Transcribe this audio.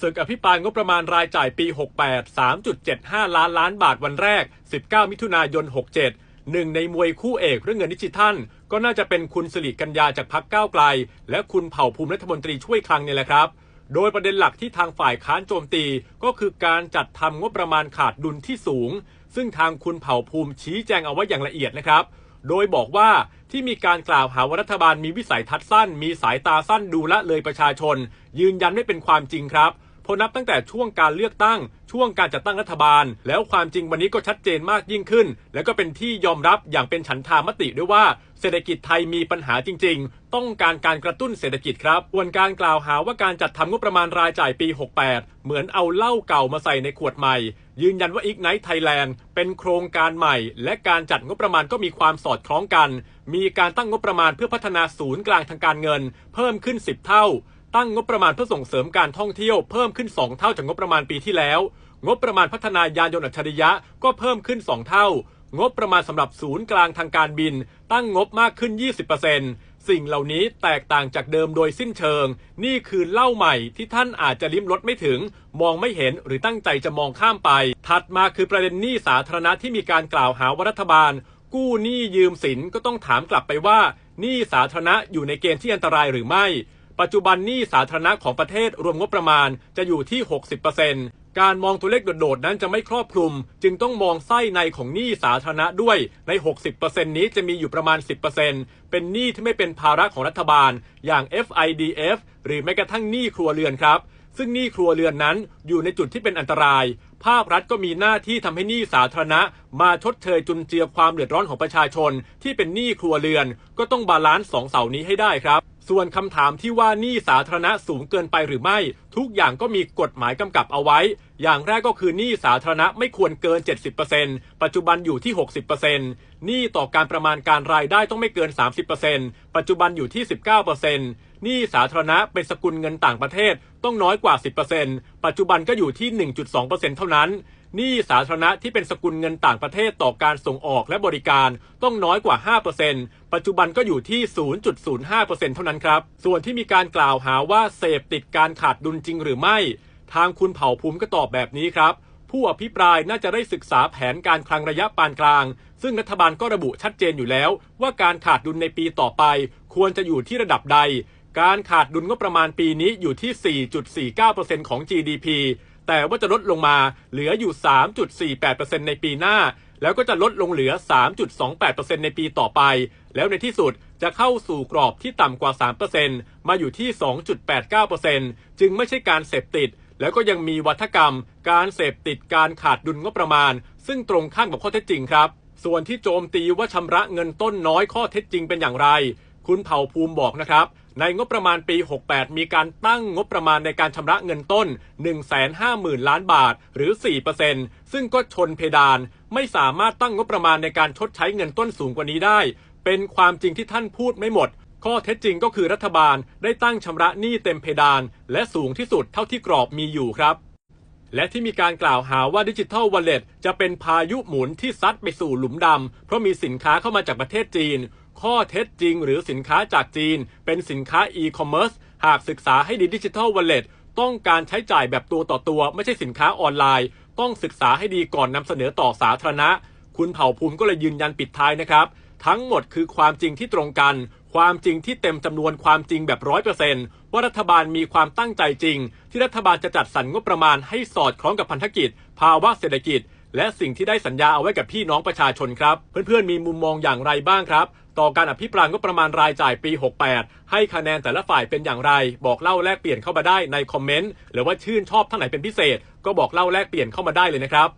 ศึกอภิปรายงบประมาณรายจ่ายปี 68 3.75 ล้านล้านบาทวันแรก 19 มิถุนายน 67 หนึ่งในมวยคู่เอกเรื่องเงินดิจิทัล ก็น่าจะเป็นคุณสิริกัญญาจากพักก้าวไกล และคุณเผ่าภูมิรัฐมนตรีช่วยคลังเนี่ยแหละครับ โดยประเด็นหลักที่ทางฝ่ายค้านโจมตีก็คือการจัดทำงบประมาณขาดดุลที่สูง ซึ่งทางคุณเผ่าภูมิชี้แจงเอาไว้อย่างละเอียดนะครับ โดยบอกว่าที่มีการกล่าวหาว่ารัฐบาลมีวิสัยทัศน์สั้น มีสายตาสั้นดูละเลยประชาชน ยืนยันไม่เป็นความจริงครับ เพราะนับตั้งแต่ช่วงการเลือกตั้ง ช่วงการจัดตั้งรัฐบาล แล้วความจริงวันนี้ก็ชัดเจนมากยิ่งขึ้น แล้วก็เป็นที่ยอมรับอย่างเป็นฉันทามติด้วยว่าเศรษฐกิจไทยมีปัญหาจริง ๆ ต้องการการกระตุ้นเศรษฐกิจครับส่วนการกล่าวหาว่าการจัดทำงบประมาณรายจ่ายปี 68 เหมือนเอาเหล้าเก่ามาใส่ในขวดใหม่ ยืนยันว่า Ignite Thailand เป็นโครงการใหม่ และการจัดงบประมาณก็มีความสอดคล้องกัน มีการตั้งงบประมาณเพื่อพัฒนาศูนย์กลางทางการเงิน เพิ่มขึ้น 10 เท่า ตั้งงบประมาณเพื่อส่งเสริมการท่องเที่ยวเพิ่มขึ้น 2 เท่าจากงบประมาณปีที่แล้ว งบประมาณพัฒนายานยนต์อัจฉริยะก็เพิ่มขึ้น 2 เท่า งบประมาณสำหรับศูนย์กลางทางการบิน ตั้งงบมากขึ้น 20%สิ่งเหล่านี้แตกต่างจากเดิมโดยสิ้นเชิง นี่คือเล่าใหม่ที่ท่านอาจจะลิ้มรสไม่ถึง มองไม่เห็นหรือตั้งใจจะมองข้ามไป ถัดมาคือประเด็นหนี้สาธารณะที่มีการกล่าวหาว่ารัฐบาล กู้หนี้ยืมสินก็ต้องถามกลับไปว่าหนี้สาธารณะอยู่ในเกณฑ์ที่อันตรายหรือไม่ ปัจจุบันหนี้สาธารณะของประเทศรวมงบประมาณจะอยู่ที่ 60%การมองตัวเลขโดดๆนั้นจะไม่ครอบคลุม จึงต้องมองไส้ในของหนี้สาธารณะด้วยใน 60%นี้จะมีอยู่ประมาณ 10%เป็นหนี้ที่ไม่เป็นภาระของรัฐบาล อย่าง FIDF หรือแม้กระทั่งหนี้ครัวเรือนครับซึ่งหนี้ครัวเรือนนั้นอยู่ในจุดที่เป็นอันตราย ภาครัฐก็มีหน้าที่ทำให้หนี้สาธารณะ มาชดเชยจุนเจือความเดือดร้อนของประชาชน ที่เป็นหนี้ครัวเรือน ก็ต้องบาลานซ์สองเสานี้ให้ได้ครับ ส่วนคำถามที่ว่านี้สาธารณะสูงเกินไปหรือไม่ ทุกอย่างก็มีกฎหมายกำกับเอาไว้ อย่างแรกก็คือหนี้สาธารณะไม่ควรเกิน 70%ปัจจุบันอยู่ที่ 60%หนี้ต่อการประมาณการรายได้ต้องไม่เกิน 30%ปัจจุบันอยู่ที่ 19%หนี้สาธารณะเป็นสกุลเงินต่างประเทศต้องน้อยกว่า 10%ปัจจุบันก็อยู่ที่ 1.2%เท่านั้น หนี้สาธารณะที่เป็นสกุลเงินต่างประเทศต่อการส่งออกและบริการต้องน้อยกว่า 5%ปัจจุบันก็อยู่ที่ 0.05%เท่านั้นครับ ส่วนที่มีการกล่าวหาว่าเสพติดการขาดดุลจริงหรือไม่ ทางคุณเผ่าภูมิก็ตอบแบบนี้ครับ ผู้อภิปรายน่าจะได้ศึกษาแผนการคลังระยะปานกลาง ซึ่งรัฐบาลก็ระบุชัดเจนอยู่แล้ว ว่าการขาดดุลในปีต่อไป ควรจะอยู่ที่ระดับใด การขาดดุลงบประมาณปีนี้อยู่ที่ 4.49%ของ GDP แต่ว่าจะลดลงมาเหลืออยู่ 3.48%ในปีหน้า แล้วก็จะลดลงเหลือ 3.28%ในปีต่อไป แล้วในที่สุดจะเข้าสู่กรอบที่ต่ำกว่า 3%มาอยู่ที่ 2.89%จึงไม่ใช่การเสพติด แล้วก็ยังมีวัฒกรรม การเสพติดการขาดดุลงบประมาณ ซึ่งตรงข้ามกับข้อเท็จจริงครับ ส่วนที่โจมตีว่าชำระเงินต้นน้อยข้อเท็จจริงเป็นอย่างไร คุณเผ่าภูมิบอกนะครับ ในงบประมาณปี 68 มีการตั้งงบประมาณในการชำระเงินต้น 150,000 ล้านบาท หรือ 4%ซึ่งก็ชนเพดาน ไม่สามารถตั้งงบประมาณในการชดใช้เงินต้นสูงกว่านี้ได้ เป็นความจริงที่ท่านพูดไม่หมด ข้อเท็จจริงก็คือรัฐบาลได้ตั้งชำระหนี้เต็มเพดาน และสูงที่สุดเท่าที่กรอบมีอยู่ครับและที่มีการกล่าวหาว่าดิจิทัลวอลเล็ตจะเป็นพายุหมุนที่ซัดไปสู่หลุมดำ เพราะมีสินค้าเข้ามาจากประเทศจีน ข้อเท็จจริงหรือสินค้าจากจีน เป็นสินค้าอีคอมเมิร์ซหากศึกษาให้ดีดิจิทัลวอลเล็ตต้องการใช้จ่ายแบบตัวต่อตัว ไม่ใช่สินค้าออนไลน์ ต้องศึกษาให้ดีก่อนนำเสนอต่อสาธารณะ คุณเผ่าภูมิก็เลยยืนยันปิดท้ายนะครับ ทั้งหมดคือความจริงที่ตรงกัน ความจริงที่เต็มจำนวนความจริงแบบร้อยเปอร์เซนต์ว่ารัฐบาลมีความตั้งใจจริง ที่รัฐบาลจะจัดสรรงบประมาณให้สอดคล้องกับพันธกิจ ภาวะเศรษฐกิจ และสิ่งที่ได้สัญญาเอาไว้กับพี่น้องประชาชนครับ เพื่อนๆมีมุมมองอย่างไรบ้างครับ ต่อการอภิปรายงบประมาณรายจ่ายปี 68 ให้คะแนนแต่ละฝ่ายเป็นอย่างไร บอกเล่าแลกเปลี่ยนเข้ามาได้ในคอมเมนต์หรือว่าชื่นชอบท่านไหนเป็นพิเศษ ก็บอกเล่าแลกเปลี่ยนเข้ามาได้เลยนะครับ